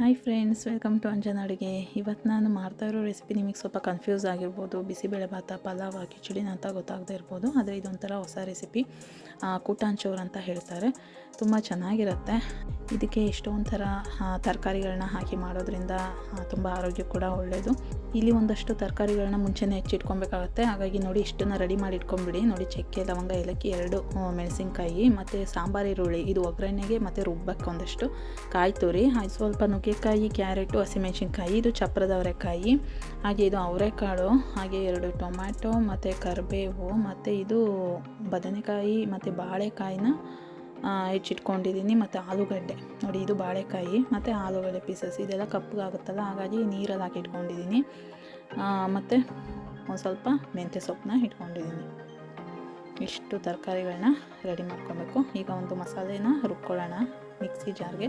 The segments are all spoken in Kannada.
Hi friends welcome to Anjana ಅಡುಗೆ. ಇವತ್ತು ನಾನು ಮಾಡ್ತಾ ಇರೋ ರೆಸಿಪಿ ನಿಮಗೆ ಸ್ವಲ್ಪ ಕನ್ಫ್ಯೂಸ್ ಆಗಿರ್ಬೋದು, ಬಿಸಿಬೇಳೆ ಭಾತ, ಪಲಾವ್ ಕಿಚಡಿನ ಅಂತ ಗೊತ್ತಾಗದೇ ಇರ್ಬೋದು, ಆದರೆ ಇದೊಂಥರ ಹೊಸ ರೆಸಿಪಿ ಕೂಟಾಂಚೋರ್ ಅಂತ ಹೇಳ್ತಾರೆ. ತುಂಬ ಚೆನ್ನಾಗಿರುತ್ತೆ. ಇದಕ್ಕೆ ಎಷ್ಟೊಂದು ಥರ ತರಕಾರಿಗಳನ್ನ ಹಾಕಿ ಮಾಡೋದ್ರಿಂದ ತುಂಬ ಆರೋಗ್ಯ ಕೂಡ ಒಳ್ಳೆಯದು ಇಲ್ಲಿ ಒಂದಷ್ಟು ತರಕಾರಿಗಳನ್ನ ಮುಂಚೆನೇ ಹೆಚ್ಚಿಟ್ಕೊಬೇಕಾಗತ್ತೆ. ಹಾಗಾಗಿ ನೋಡಿ ಇಷ್ಟನ್ನು ರೆಡಿ ಮಾಡಿ ಇಟ್ಕೊಂಬಿಡಿ ನೋಡಿ ಚಕ್ಕೆ, ಲವಂಗ, ಏಲಕ್ಕಿ ಎರಡು ಮೆಣಸಿನಕಾಯಿ, ಮತ್ತು ಸಾಂಬಾರು, ಈರುಳ್ಳಿ, ಇದು ಒಗ್ಗರಣೆಗೆ ಮತ್ತು ರುಬ್ಬಕ್ಕೆ ಒಂದಷ್ಟು ಕಾಯಿ ತುರಿ ಸ್ವಲ್ಪ ಸ್ವಲ್ಪ ನುಗ್ಗೆಕಾಯಿ ಕ್ಯಾರೆಟು, ಹಸಿಮೆಣಸಿನ್ಕಾಯಿ, ಇದು ಚಪ್ರದ ಅವರೆಕಾಯಿ, ಹಾಗೆ ಇದು ಅವರೆಕಾಳು, ಹಾಗೆ ಎರಡು ಟೊಮ್ಯಾಟೊ, ಮತ್ತು ಕರಿಬೇವು, ಮತ್ತು ಇದು ಬದನೆಕಾಯಿ, ಮತ್ತು ಬಾಳೆಕಾಯಿನ ಹೆಚ್ಚಿಟ್ಕೊಂಡಿದ್ದೀನಿ, ಮತ್ತು ಆಲೂಗಡ್ಡೆ. ನೋಡಿ, ಇದು ಬಾಳೆಕಾಯಿ, ಮತ್ತು ಆಲೂಗಡ್ಡೆ ಪೀಸಸ್ ಇದೆಲ್ಲ ಕಪ್ಪಗಾಗುತ್ತಲ್ಲ, ಹಾಗಾಗಿ ನೀರಲ್ಲಿ ಹಾಕಿ ಇಟ್ಕೊಂಡಿದ್ದೀನಿ. ಮತ್ತು ಒಂದು ಸ್ವಲ್ಪ ಮೆಂತ್ಯ ಸೊಪ್ಪನ್ನ ಇಟ್ಕೊಂಡಿದ್ದೀನಿ. ಇಷ್ಟು ತರಕಾರಿಗಳನ್ನ ರೆಡಿ ಮಾಡ್ಕೊಬೇಕು. ಈಗ ಒಂದು ಮಸಾಲೆನ ರುಬ್ಕೊಳ್ಳೋಣ, ಮಿಕ್ಸಿ ಜಾರ್ಗೆ.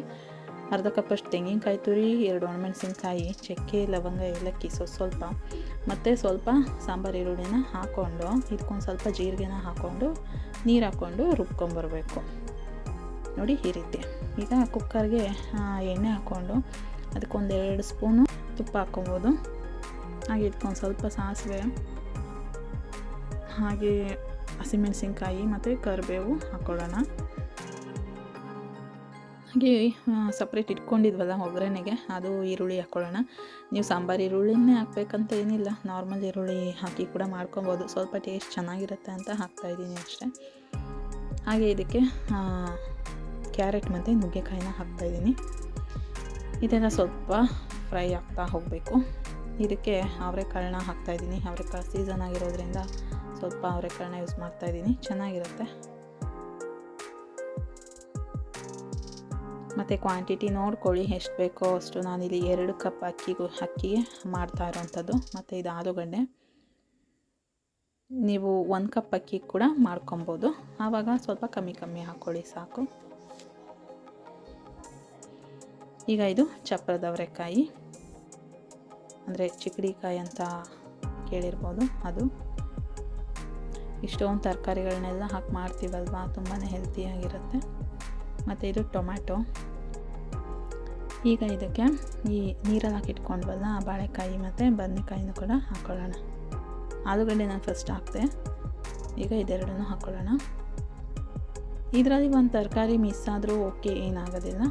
ಅರ್ಧ ಕಪ್ಪಷ್ಟು ತೆಂಗಿನಕಾಯಿ ತುರಿ, ಎರಡು ಒಣಮೆಣಸಿನ್ಕಾಯಿ, ಚಕ್ಕೆ, ಲವಂಗ, ಏಲಕ್ಕಿ, ಸೊ, ಸ್ವಲ್ಪ ಮತ್ತು ಸ್ವಲ್ಪ ಸಾಂಬಾರು, ಈರುಳ್ಳಿನ ಹಾಕ್ಕೊಂಡು ಇದಕ್ಕೊಂದು ಸ್ವಲ್ಪ ಜೀರಿಗೆನ ಹಾಕ್ಕೊಂಡು ನೀರು ಹಾಕ್ಕೊಂಡು ರುಬ್ಕೊಂಬರ್ಬೇಕು. ನೋಡಿ ಈ ರೀತಿ. ಈಗ ಕುಕ್ಕರ್ಗೆ ಎಣ್ಣೆ ಹಾಕ್ಕೊಂಡು ಅದಕ್ಕೊಂದು ಎರಡು ಸ್ಪೂನು ತುಪ್ಪ ಹಾಕ್ಕೊಬೋದು. ಹಾಗೆ ಇದಕ್ಕೊಂದು ಸ್ವಲ್ಪ ಸಾಸಿವೆ, ಹಾಗೆ ಹಸಿಮೆಣಸಿನ್ಕಾಯಿ ಮತ್ತು ಕರಿಬೇವು ಹಾಕ್ಕೊಳ್ಳೋಣ ಹಾಗೆ ಸಪ್ರೇಟ್ ಇಟ್ಕೊಂಡಿದ್ವಲ್ಲ ಒಗ್ಗರಣೆಗೆ, ಅದು ಈರುಳ್ಳಿ ಹಾಕ್ಕೊಳ್ಳೋಣ ನೀವು ಸಾಂಬಾರು ಈರುಳ್ಳಿನೇ ಹಾಕ್ಬೇಕಂತ ಏನಿಲ್ಲ ನಾರ್ಮಲ್ ಈರುಳ್ಳಿ ಹಾಕಿ ಕೂಡ ಮಾಡ್ಕೊಬೋದು. ಸ್ವಲ್ಪ ಟೇಸ್ಟ್ ಚೆನ್ನಾಗಿರುತ್ತೆ ಅಂತ ಹಾಕ್ತಾಯಿದ್ದೀನಿ ಅಷ್ಟೇ. ಹಾಗೆ ಇದಕ್ಕೆ ಕ್ಯಾರೆಟ್ ಮತ್ತು ನುಗ್ಗೆಕಾಯಿನ ಹಾಕ್ತಾಯಿದ್ದೀನಿ ಇದೆಲ್ಲ ಸ್ವಲ್ಪ ಫ್ರೈ ಆಗ್ತಾ ಹೋಗಬೇಕು. ಇದಕ್ಕೆ ಅವರೆಕಾಳನ್ನ ಹಾಕ್ತಾಯಿದ್ದೀನಿ ಅವರೆಕಾಳು ಸೀಸನ್ ಆಗಿರೋದ್ರಿಂದ ಸ್ವಲ್ಪ ಅವರೆಕಾಳನ್ನ ಯೂಸ್ ಮಾಡ್ತಾಯಿದ್ದೀನಿ ಚೆನ್ನಾಗಿರುತ್ತೆ. ಮತ್ತು ಕ್ವಾಂಟಿಟಿ ನೋಡ್ಕೊಳ್ಳಿ ಎಷ್ಟು ಬೇಕೋ ಅಷ್ಟು ನಾನಿಲ್ಲಿ ಎರಡು ಕಪ್ ಅಕ್ಕಿಗೂ, ಅಕ್ಕಿಗೆ ಮಾಡ್ತಾ ಇರೋವಂಥದ್ದು ಮತ್ತು ಇದು ಆಲೂಗಡ್ಡೆ. ನೀವು ಒಂದು ಕಪ್ ಅಕ್ಕಿ ಕೂಡ ಮಾಡ್ಕೊಬೋದು. ಆವಾಗ ಸ್ವಲ್ಪ ಕಮ್ಮಿ ಕಮ್ಮಿ ಹಾಕ್ಕೊಳ್ಳಿ, ಸಾಕು. ಈಗ ಇದು ಚಪ್ರದ ಅವರೆಕಾಯಿ. ಅಂದರೆ ಚಿಕ್ಕಡಿಕಾಯಿ ಅಂತ ಕೇಳಿರ್ಬೋದು ಅದು. ಇಷ್ಟೊಂದು ತರಕಾರಿಗಳನ್ನೆಲ್ಲ ಹಾಕಿ ಮಾಡ್ತೀವಲ್ವ? ತುಂಬಾ ಹೆಲ್ತಿಯಾಗಿರುತ್ತೆ ಮತ್ತು ಇದು ಟೊಮ್ಯಾಟೊ. ಈಗ ಇದಕ್ಕೆ ಈ ನೀರಲ್ಲಿ ಹಾಕಿಟ್ಕೊಂಡ್ವಲ್ಲ ಬಾಳೆಕಾಯಿ ಮತ್ತು ಬದನೆಕಾಯಿನೂ ಕೂಡ ಹಾಕ್ಕೊಳ್ಳೋಣ ಆಲೂಗಡ್ಡೆ ನಾನು ಫಸ್ಟ್ ಹಾಕಿದೆ. ಈಗ ಇದೆರಡನ್ನೂ ಹಾಕ್ಕೊಳ್ಳೋಣ ಇದರಲ್ಲಿ ಒಂದು ತರಕಾರಿ ಮಿಸ್ ಆದರೂ ಓಕೆ ಏನಾಗೋದಿಲ್ಲ.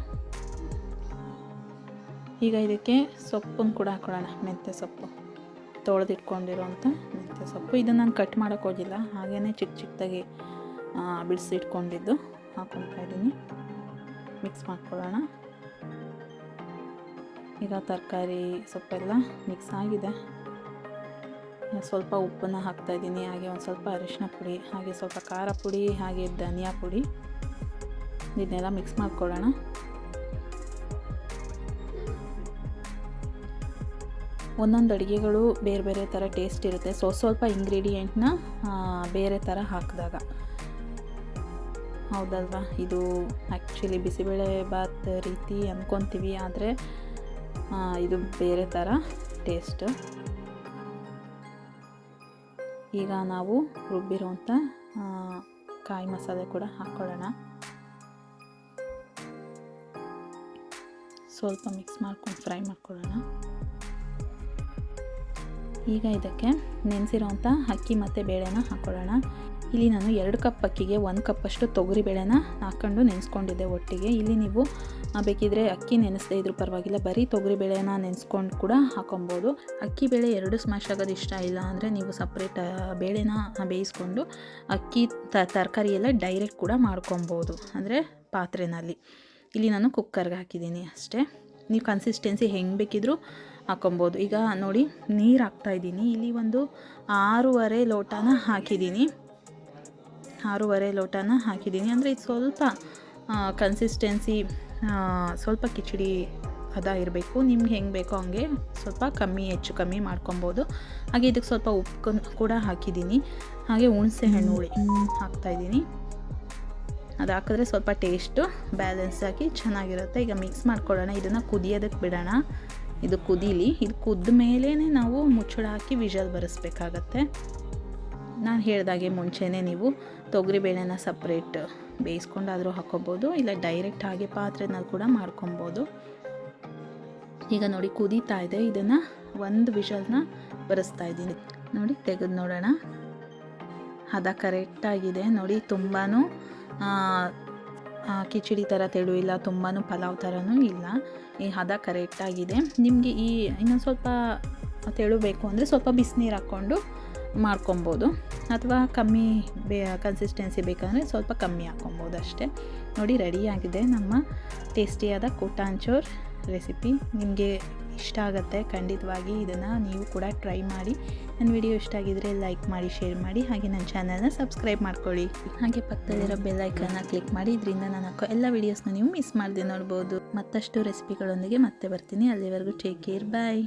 ಈಗ ಇದಕ್ಕೆ ಸೊಪ್ಪನ್ನು ಕೂಡ ಹಾಕ್ಕೊಳ್ಳೋಣ ಮೆಂತ್ಯ ಸೊಪ್ಪು. ತೊಳೆದಿಟ್ಕೊಂಡಿರೋಂಥ ಮೆಂತ್ಯ ಸೊಪ್ಪು. ಇದನ್ನು ನಾನು ಕಟ್ ಮಾಡೋಕ್ಕೋಗಿಲ್ಲ ಹಾಗೇ ಹಾಗೆಯೇ ಚಿಕ್ಕ ಚಿಕ್ಕದಾಗಿ ಬಿಡಿಸಿಟ್ಕೊಂಡಿದ್ದು. ಹಾಕ್ಕೊತಾ ಇದ್ದೀನಿ. ಮಿಕ್ಸ್ ಮಾಡ್ಕೊಳ್ಳೋಣ. ಈಗ ತರಕಾರಿ ಸೊಪ್ಪೆಲ್ಲ ಮಿಕ್ಸ್ ಆಗಿದೆ. ಸ್ವಲ್ಪ ಉಪ್ಪನ್ನು ಹಾಕ್ತಾಯಿದ್ದೀನಿ ಹಾಗೆ ಒಂದು ಸ್ವಲ್ಪ ಅರಿಶಿನ ಪುಡಿ, ಹಾಗೆ ಸ್ವಲ್ಪ ಖಾರ ಪುಡಿ, ಹಾಗೆ ಧನಿಯಾ ಪುಡಿ. ಇದನ್ನೆಲ್ಲ ಮಿಕ್ಸ್ ಮಾಡ್ಕೊಳ್ಳೋಣ. ಒಂದೊಂದು ಅಡುಗೆಗಳು ಬೇರೆ ಬೇರೆ ಥರ ಟೇಸ್ಟ್ ಇರುತ್ತೆ. ಸೊ ಸ್ವಲ್ಪ ಇಂಗ್ರೀಡಿಯೆಂಟ್ನ ಬೇರೆ ಥರ ಹಾಕಿದಾಗ. ಹೌದಲ್ವಾ? ಇದು ಆ್ಯಕ್ಚುಲಿ ಬಿಸಿಬೇಳೆ ಬಾತ್ ರೀತಿ ಅಂದ್ಕೊತೀವಿ ಆದರೆ ಇದು ಬೇರೆ ಥರ ಟೇಸ್ಟ್ ಈಗ ನಾವು ರುಬ್ಬಿರುವಂಥ ಕಾಯಿ ಮಸಾಲೆ ಕೂಡ ಹಾಕ್ಕೊಳ್ಳೋಣ ಸ್ವಲ್ಪ ಮಿಕ್ಸ್ ಮಾಡ್ಕೊಂಡು ಫ್ರೈ ಮಾಡ್ಕೊಳ್ಳೋಣ. ಈಗ ಇದಕ್ಕೆ ನೆನೆಸಿರೋಂಥ ಅಕ್ಕಿ ಮತ್ತು ಬೇಳೆನ ಹಾಕ್ಕೊಳ್ಳೋಣ ಇಲ್ಲಿ ನಾನು ಎರಡು ಕಪ್ ಅಕ್ಕಿಗೆ ಒಂದು ಕಪ್ಪಷ್ಟು ತೊಗರಿ ಬೇಳೆನ ಹಾಕ್ಕೊಂಡು ನೆನೆಸ್ಕೊಂಡಿದ್ದೆ ಒಟ್ಟಿಗೆ. ಇಲ್ಲಿ ನೀವು ಬೇಕಿದ್ರೆ ಅಕ್ಕಿ ನೆನೆಸದೇ ಇದ್ರೂ ಪರವಾಗಿಲ್ಲ, ಬರೀ ತೊಗರಿ ಬೇಳೆನ ನೆನೆಸ್ಕೊಂಡು ಕೂಡ ಹಾಕೊಬೋದು. ಅಕ್ಕಿ ಬೇಳೆ ಎರಡು ಸ್ಮ್ಯಾಶ್ ಆಗೋದು ಇಷ್ಟ ಇಲ್ಲ ಅಂದರೆ ನೀವು ಸಪ್ರೇಟ್ ಬೇಳೆನ ಬೇಯಿಸ್ಕೊಂಡು ಅಕ್ಕಿ ತರಕಾರಿ ಎಲ್ಲ ಡೈರೆಕ್ಟ್ ಕೂಡ ಮಾಡ್ಕೊಬೋದು ಅಂದರೆ ಪಾತ್ರೆನಲ್ಲಿ. ಇಲ್ಲಿ ನಾನು ಕುಕ್ಕರ್ಗೆ ಹಾಕಿದ್ದೀನಿ ಅಷ್ಟೇ. ನೀವು ಕನ್ಸಿಸ್ಟೆನ್ಸಿ ಹೆಂಗೆ ಬೇಕಿದ್ರೂ ಹಾಕೊಬೋದು. ಈಗ ನೋಡಿ, ನೀರು ಹಾಕ್ತಾಯಿದ್ದೀನಿ ಇಲ್ಲಿ ಒಂದು ಆರೂವರೆ ಲೋಟನ ಹಾಕಿದ್ದೀನಿ. ಆರೂವರೆ ಲೋಟನ ಹಾಕಿದ್ದೀನಿ. ಅಂದರೆ ಇದು ಸ್ವಲ್ಪ ಕನ್ಸಿಸ್ಟೆನ್ಸಿ ಸ್ವಲ್ಪ ಕಿಚಡಿ ಹದ ಇರಬೇಕು. ನಿಮ್ಗೆ ಹೆಂಗೆ ಬೇಕೋ ಹಂಗೆ ಸ್ವಲ್ಪ ಕಮ್ಮಿ, ಹೆಚ್ಚು ಕಮ್ಮಿ ಮಾಡ್ಕೊಬೋದು. ಹಾಗೆ ಇದಕ್ಕೆ ಸ್ವಲ್ಪ ಉಪ್ಪು ಕೂಡ ಹಾಕಿದ್ದೀನಿ. ಹಾಗೆ ಹುಣಸೆ ಹಣ್ಣು ಹುಳಿ ಹಾಕ್ತಾಯಿದ್ದೀನಿ ಅದು ಹಾಕಿದ್ರೆ ಸ್ವಲ್ಪ ಟೇಸ್ಟು ಬ್ಯಾಲೆನ್ಸ್ ಆಗಿ ಚೆನ್ನಾಗಿರುತ್ತೆ. ಈಗ ಮಿಕ್ಸ್ ಮಾಡ್ಕೊಳ್ಳೋಣ. ಇದನ್ನು ಕುದಿಯೋದಕ್ಕೆ ಬಿಡೋಣ. ಇದು ಕುದೀಲಿ. ಇದು ಕುದ್ದ ಮೇಲೇ ನಾವು ಮುಚ್ಚಳ ಹಾಕಿ ವಿಜಲ್ ಬರೆಸ್ಬೇಕಾಗತ್ತೆ. ನಾನು ಹೇಳಿದಾಗೆ ಮುಂಚೆನೇ ನೀವು ತೊಗರಿಬೇಳೆನ ಸಪ್ರೇಟ್ ಬೇಯಿಸ್ಕೊಂಡಾದರೂ ಹಾಕ್ಕೊಬೋದು ಇಲ್ಲ ಡೈರೆಕ್ಟ್ ಹಾಗೆ ಪಾತ್ರೆನಲ್ಲಿ ಕೂಡ ಮಾಡ್ಕೊಬೋದು. ಈಗ ನೋಡಿ ಕುದೀತಾ ಇದೆ, ಇದನ್ನು ಒಂದು ವಿಷಲ್ನ ಬರೆಸ್ತಾ ಇದ್ದೀನಿ. ನೋಡಿ ತೆಗೆದು ನೋಡೋಣ. ಹದ ಕರೆಕ್ಟಾಗಿದೆ ನೋಡಿ ತುಂಬಾ ಕಿಚಡಿ ಥರ ತೆಳು ಇಲ್ಲ ತುಂಬಾ ಪಲಾವ್ ಥರನೂ ಇಲ್ಲ. ಈ ಹದ ಕರೆಕ್ಟಾಗಿದೆ ನಿಮಗೆ ಈ ಇನ್ನೊಂದು ಸ್ವಲ್ಪ ತೆಳು ಬೇಕು ಅಂದರೆ ಸ್ವಲ್ಪ ಬಿಸಿನೀರು ಹಾಕ್ಕೊಂಡು ಮಾಡ್ಕೊಬೋದು. ಅಥವಾ ಕಮ್ಮಿ ಬೇ ಕನ್ಸಿಸ್ಟೆನ್ಸಿ ಬೇಕಂದರೆ ಸ್ವಲ್ಪ ಕಮ್ಮಿ ಹಾಕ್ಕೊಬೋದು ಅಷ್ಟೇ. ನೋಡಿ ರೆಡಿಯಾಗಿದೆ ನಮ್ಮ ಟೇಸ್ಟಿಯಾದ ಕೂಟಾಂಚೂರ್ ರೆಸಿಪಿ ನಿಮಗೆ ಇಷ್ಟ ಆಗುತ್ತೆ, ಖಂಡಿತವಾಗಿ ಇದನ್ನು ನೀವು ಕೂಡ ಟ್ರೈ ಮಾಡಿ. ನನ್ನ ವಿಡಿಯೋ ಇಷ್ಟ ಆಗಿದ್ದರೆ ಲೈಕ್ ಮಾಡಿ ಶೇರ್ ಮಾಡಿ. ಹಾಗೆ ನನ್ನ ಚಾನಲ್ನ ಸಬ್ಸ್ಕ್ರೈಬ್ ಮಾಡ್ಕೊಳ್ಳಿ. ಹಾಗೆ ಪಕ್ಕದಲ್ಲಿರೋ ಬೆಲ್ ಐಕನ್ನ ಕ್ಲಿಕ್ ಮಾಡಿ. ಇದರಿಂದ ನಾನು ಹಾಕೋ ಎಲ್ಲ ವೀಡಿಯೋಸ್ನ ನೀವು ಮಿಸ್ ಮಾಡದೆ ನೋಡ್ಬೋದು. ಮತ್ತಷ್ಟು ರೆಸಿಪಿಗಳೊಂದಿಗೆ ಮತ್ತೆ ಬರ್ತೀನಿ. ಅಲ್ಲಿವರೆಗೂ ಟೇಕ್ ಕೇರ್ ಬಾಯ್